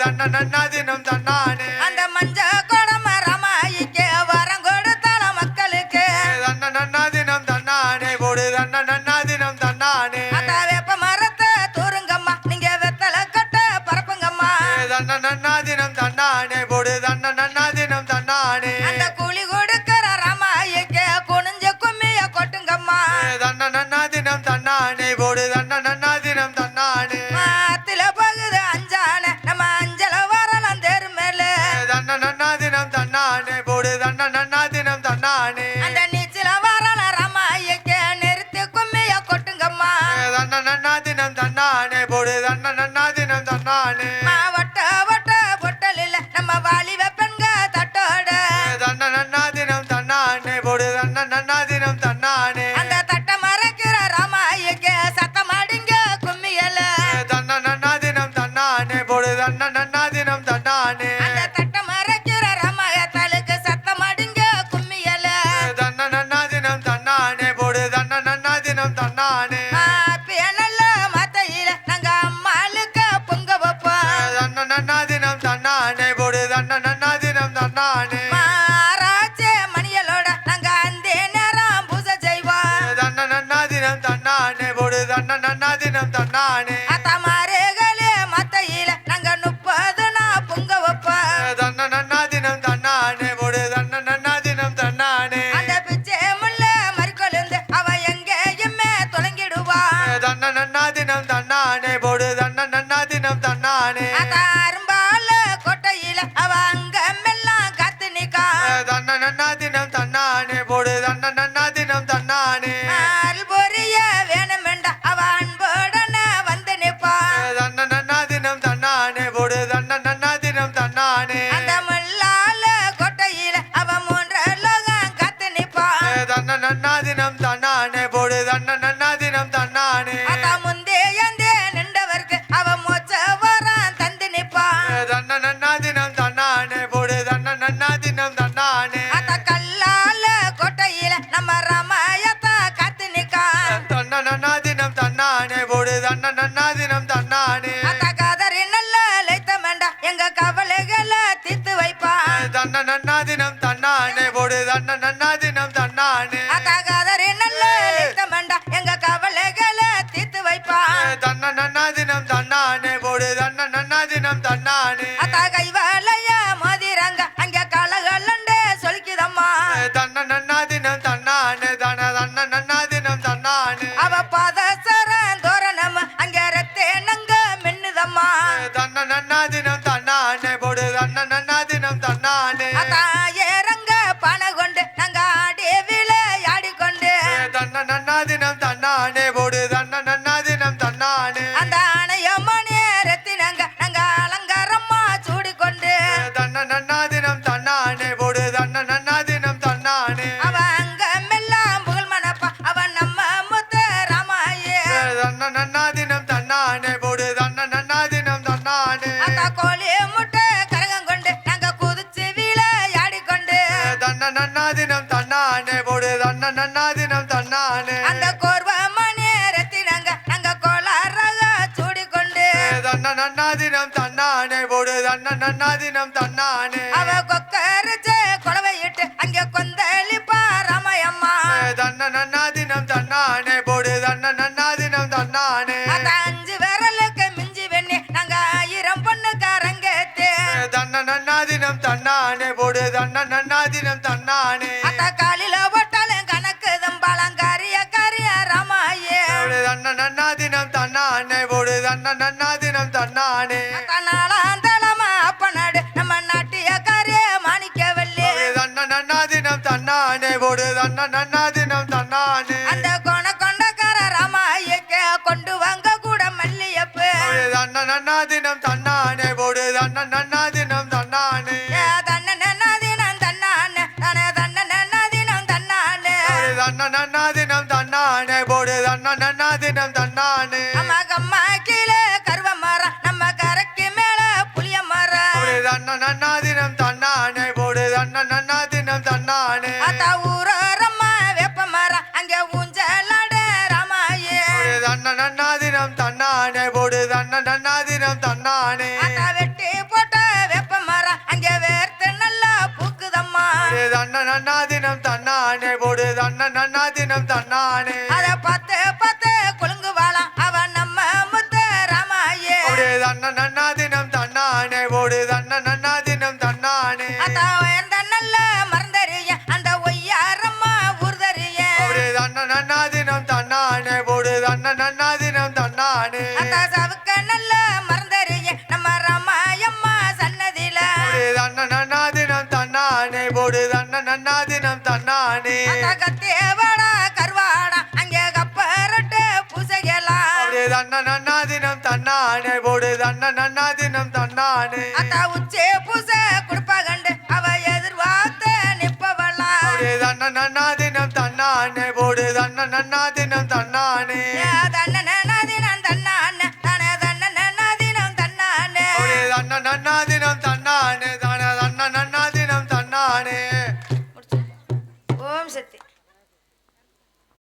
தன்ன தினம் தன்னானே. அந்த மண் நன்னா தினம் தன்னானே போடு தன்ன நன்னா தினம் தன்னானே. அந்த கோர்வ மணி ரத்தினங்க நாங்க கோளாறாக சூடிக்கொண்டு. தன்ன நன்னா தினம் தன்னானே போடு தன்ன நன்னா தினம் தன்னானே. அவ கொக்கரிச்சு குழவையிட்டு அங்கே கொந்தளிப்பா ராமையம்மா. தன்ன நன்னா தினம் தன்னானே போடு தன்ன நன்னா தினம் தன்னானே. அந்த அஞ்சு விரலுக்கு மிஞ்சி வெண்ணி நாங்க ஆயிரம் பொண்ணுக்காரங்கேத்து தன்ன நன்னா தினம் தன்னானே போடு தன்ன நன்னா நன்னா தினம் தன்னானே போடு தன்ன நன்னா தினம் தன்னானே தளமா அப்பனாடு நம்ம நாட்டிய காரிய மாணிக்கவல்லி. தன்ன நன்னா தினம் தன்னானே போடு தன்ன நன்னா தினம் தன்னானே. அந்த கொண கொண்டக்கார ராமாயக்க கொண்டு வாங்க கூட மல்லியப்பு. தன்ன நன்னா தினம் தன்னானே போடு தன்ன நன்னா தினம் தன்னானே தன்ன நன்னாதினம் தன்னானே தானே தன்ன நன்னாதினம் தன்னானே. தன்ன நன்னா நன்னா தினம் தன்னானே போடு தன்ன நன்னா தினம் தன்னானே ஊரம்மா வேப்ப மரம் அங்கே ஊஞ்சலாட ராமாயே. தன்ன நன்னா தினம் தன்னானே போடு தன்ன நன்னா தினம் தன்னானே வெட்டி போட்ட வேப்ப மரம் அங்கே வேர்த்து நல்லா பூக்குதம்மா. தன்ன நன்னா தினம் தன்னானே போடு தன்ன நன்னா தினம் தன்னானே. தன்ன நன்னா தினம் தன்னானே. நல்ல மறந்தறிய அந்த ஒய்யாரம்மா ஊர்தறிய. அப்படியே தன்ன நன்னா தினம் தன்னானே போடு தன்ன நன்னா தினம் தன்னானே. சவுக்க நல்ல மறந்தறிய நம்ம ராமாயம்மா சன்னதியில அப்படியே தன்ன நன்னா தினம் தன்னானே போடு தன்ன நன்னா தினம் தன்னானே. கத்தேவாடா கருவாடா அங்கே கப்பரட்டு அப்படியே தன்ன நன்னா தினம் தன்னானே போடு தன்ன நன்னா தினம் தன்னானே. நன்னா தினம் தன்னானே போடு. தன்ன நன்னா தினம்